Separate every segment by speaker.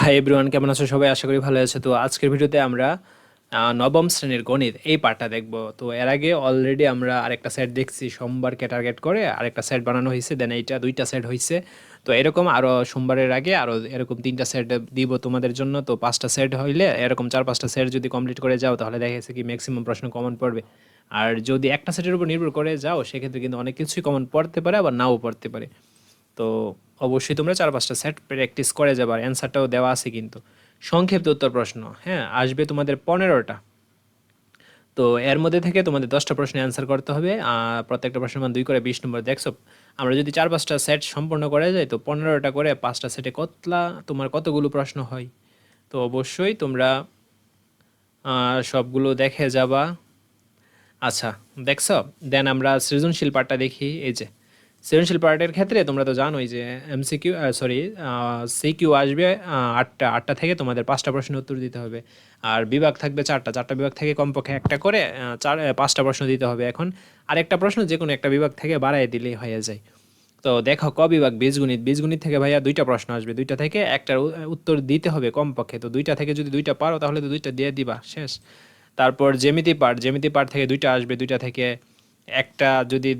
Speaker 1: Hi everyone কেমন আছো সবাই? আশা করি ভালো আছে। তো আজকের ভিডিওতে আমরা নবম শ্রেণির গণিত এই পার্টটা দেখব। তো এর আগে অলরেডি আমরা আরেকটা সেট দেখছি, সোমবারকে টার্গেট করে আরেকটা সেট বানানো হয়েছে দেন এইটা দুইটা সেট হয়েছে। তো এরকম আরও সোমবারের আগে আরও এরকম তিনটা সেট দিব তোমাদের জন্য। তো পাঁচটা সেট হইলে এরকম চার পাঁচটা সেট যদি কমপ্লিট করে যাও, তাহলে দেখা গেছে কি ম্যাক্সিমাম প্রশ্ন কমন পড়বে। আর যদি একটা সেটের উপর নির্ভর করে যাও, সেক্ষেত্রে কিন্তু অনেক কিছুই কমন পড়তে পারে, আবার নাও পড়তে পারে। তো অবশ্যই তোমরা চার পাঁচটা সেট প্র্যাকটিস করে যাবে আর অ্যান্সারটাও দেওয়া আছে কিন্তু। সংক্ষিপ্ত উত্তর প্রশ্ন হ্যাঁ আসবে তোমাদের পনেরোটা। তো এর মধ্যে থেকে তোমাদের দশটা প্রশ্নের অ্যান্সার করতে হবে, আর প্রত্যেকটা প্রশ্নের মান দুই করে বিশ নম্বর। দেখছ, আমরা যদি চার পাঁচটা সেট সম্পূর্ণ করা যায়, তো পনেরোটা করে পাঁচটা সেটে কতলা, তোমার কতগুলো প্রশ্ন হয়? তো অবশ্যই তোমরা সবগুলো দেখে যাবা। আচ্ছা দেখছ? দেন আমরা সৃজনশীল পার্টটা দেখি, এই যে সৃজনশীল পার্টের ক্ষেত্রে তোমরা তো জানোই যে এমসিকিউ সরি সিকিউ আসবে আটটা আটটা থেকে তোমাদের পাঁচটা প্রশ্নের উত্তর দিতে হবে। আর বিভাগ থাকবে চারটা চারটা বিভাগ থেকে কমপক্ষে একটা করে চার পাঁচটা প্রশ্ন দিতে হবে। এখন আরেকটা প্রশ্ন যে কোনো একটা বিভাগ থেকে বাড়াই দিলেই হয়ে যায়। তো দেখো, ক বিভাগ? বীজগণিত। বীজগণিত থেকে ভাইয়া দুইটা প্রশ্ন আসবে। দুইটা থেকে একটার উত্তর দিতে হবে কমপক্ষে। তো দুইটা থেকে যদি দুইটা পারো, তাহলে তো দুইটা দিয়ে দিবা, শেষ। তারপর জ্যামিতি পার্ট। জ্যামিতি পার্ট থেকে দুইটা আসবে। দুইটা থেকে একটা যদি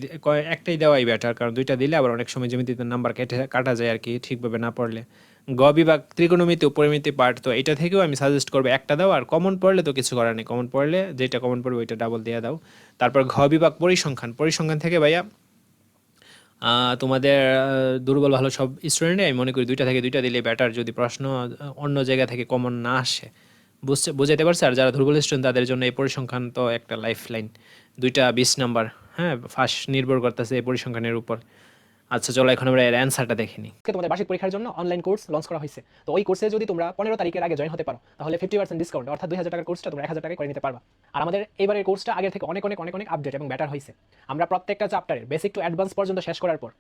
Speaker 1: একটাই দেওয়াই বেটার কারণ দুইটা দিলে আবার অনেক সময় জ্যামিতিতে নাম্বার কেটে কাটা যায় আর কি, ঠিকভাবে না পড়লে। গ বিভাগ, ত্রিকোণমিতি, উপরিমিতি পার্ট তো এটা থেকেও আমি সাজেস্ট করব একটা দাও, আর কমন পড়লে তো কিছু করার নেই। কমন পড়লে যেটা কমন পড়বে ওইটা ডাবল দিয়ে দাও। তারপর ঘ বিভাগ, পরিসংখ্যান। পরিসংখ্যান থেকে ভাইয়া তোমাদের দুর্বল ভালো সব স্টুডেন্টে আমি মনে করি দুইটা থেকে দুইটা দিলে বেটার যদি প্রশ্ন অন্য জায়গা থেকে কমন না আসে। বুঝতে বুঝাইতে পারছে? আর যারা দুর্বল স্টুডেন্ট তাদের জন্য এই পরিসংখ্যান তো একটা লাইফ লাইন দুইটা বিশ নাম্বার হ্যাঁ? ফার্স্ট নির্ভর করতেছে এই পরিসংখ্যানের উপর। আচ্ছা চলো এখন আমরা এর অ্যান্সারটা দেখে নিই।
Speaker 2: তোমাদের বার্ষিক পরীক্ষার জন্য অনলাইন কোর্স লঞ্চ করা হয়েছে। তো ওই কোর্সে যদি তোমরা পনেরো তারিখের আগে জয়েন হতে পারো, তাহলে ফিফটি পার্সেন্ট ডিসকাউন্ট অর্থাৎ দুই হাজার টাকার কোর্সটা তোমরা এক হাজার টাকায় করে নিতে পারবা। আর আমাদের এবারের কোর্সটা আগের থেকে অনেক অনেক অনেক অনেক আপডেট এবং ব্যাটার হয়েছে। আমরা প্রত্যেকটা চ্যাপ্টারের বেসিক টু অ্যাডভান্স পর্যন্ত শেষ করার পর,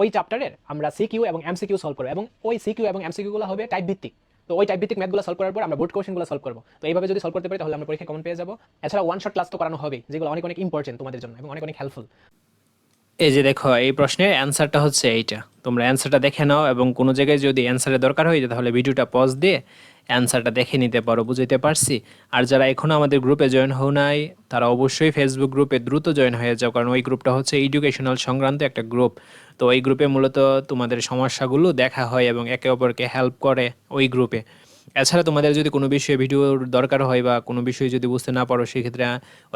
Speaker 2: ওই চ্যাপ্টারের আমরা সিকিউ এবং এমসিকিউ সলভ করব। এবং ওই সিকিউ এবং এমসিকিউগুলো হবে টাইপ ভিত্তিক তো ওই টাইপ ভিত্তিক ম্যাথগুলো সলভ করার পর আমরা বোর্ড কোশ্চেনগুলো সলভ করব। তো এইভাবে যদি সলভ করতে পারি তাহলে আমরা পরীক্ষা কমন পেয়ে যাব। এছাড়া ওয়ান শট ক্লাস তো করানো হবে যেগুলো অনেক অনেক ইম্পর্টেন্ট তোমাদের জন্য এবং অনেক অনেক হেল্পফুল
Speaker 1: এই যে দেখো, এই প্রশ্নের অ্যান্সারটা হচ্ছে এইটা। তোমরা অ্যান্সারটা দেখে নাও এবং কোনো জায়গায় যদি অ্যান্সারের দরকার হয়, তাহলে ভিডিওটা পজ দিয়ে অ্যান্সারটা দেখে নিতে পারো বুঝতে পারছি? আর যারা এখনও আমাদের গ্রুপে জয়েন হও নাই, তারা অবশ্যই ফেসবুক গ্রুপে দ্রুত জয়েন হয়ে যাও, কারণ ওই গ্রুপটা হচ্ছে এডুকেশনাল সংক্রান্ত একটা গ্রুপ তো ওই গ্রুপে মূলত তোমাদের সমস্যাগুলো দেখা হয় এবং একে অপরকে হেল্প করে ওই গ্রুপে এছাড়া তোমাদের যদি কোনো বিষয়ে ভিডিওর দরকার হয় বা কোনো বিষয়ে যদি বুঝতে না পারো, সেক্ষেত্রে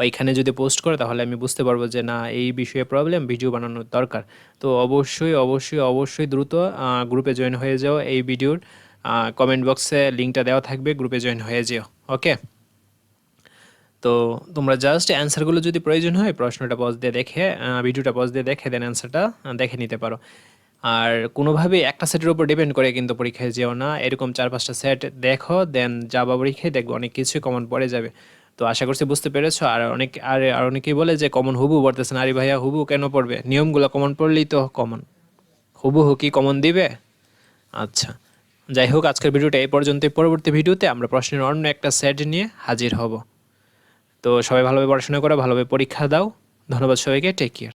Speaker 1: ওইখানে যদি পোস্ট করো, তাহলে আমি বুঝতে পারব যে না, এই বিষয়ে প্রবলেম ভিডিও বানানোর দরকার। তো অবশ্যই অবশ্যই অবশ্যই দ্রুত গ্রুপে জয়েন হয়ে যাও এই ভিডিওর কমেন্ট বক্সে লিঙ্কটা দেওয়া থাকবে গ্রুপে জয়েন হয়ে যেও ওকে তো তোমরা জাস্ট অ্যান্সারগুলো যদি প্রয়োজন হয়, প্রশ্নটা পজ দিয়ে দেখে ভিডিওটা পজ দিয়ে দেখে দেন অ্যান্সারটা দেখে নিতে পারো। আর কোনোভাবেই একটা সেটের উপর ডিপেন্ড করে কিন্তু পরীক্ষায় যেও না, এরকম চার পাঁচটা সেট দেখো দেন যাবা পরীক্ষায় দেখব অনেক কিছুই কমন পড়ে যাবে। তো আশা করছি বুঝতে পেরেছ, আর অনেক, আর আর অনেকেই বলে যে কমন হুবু পড়তেছেন আরে ভাইয়া হুবু কেন পড়বে? নিয়মগুলো কমন পড়লেই তো কমন হুবহু কি কমন দিবে? আচ্ছা। যাই হোক আজকের ভিডিওটা এই পর্যন্ত পরবর্তী ভিডিওতে আমরা প্রশ্নের অন্য একটা সেট নিয়ে হাজির হব। তো সবাই ভালোভাবে পড়াশোনা করো, ভালোভাবে পরীক্ষা দাও। ধন্যবাদ সবাইকে। Take care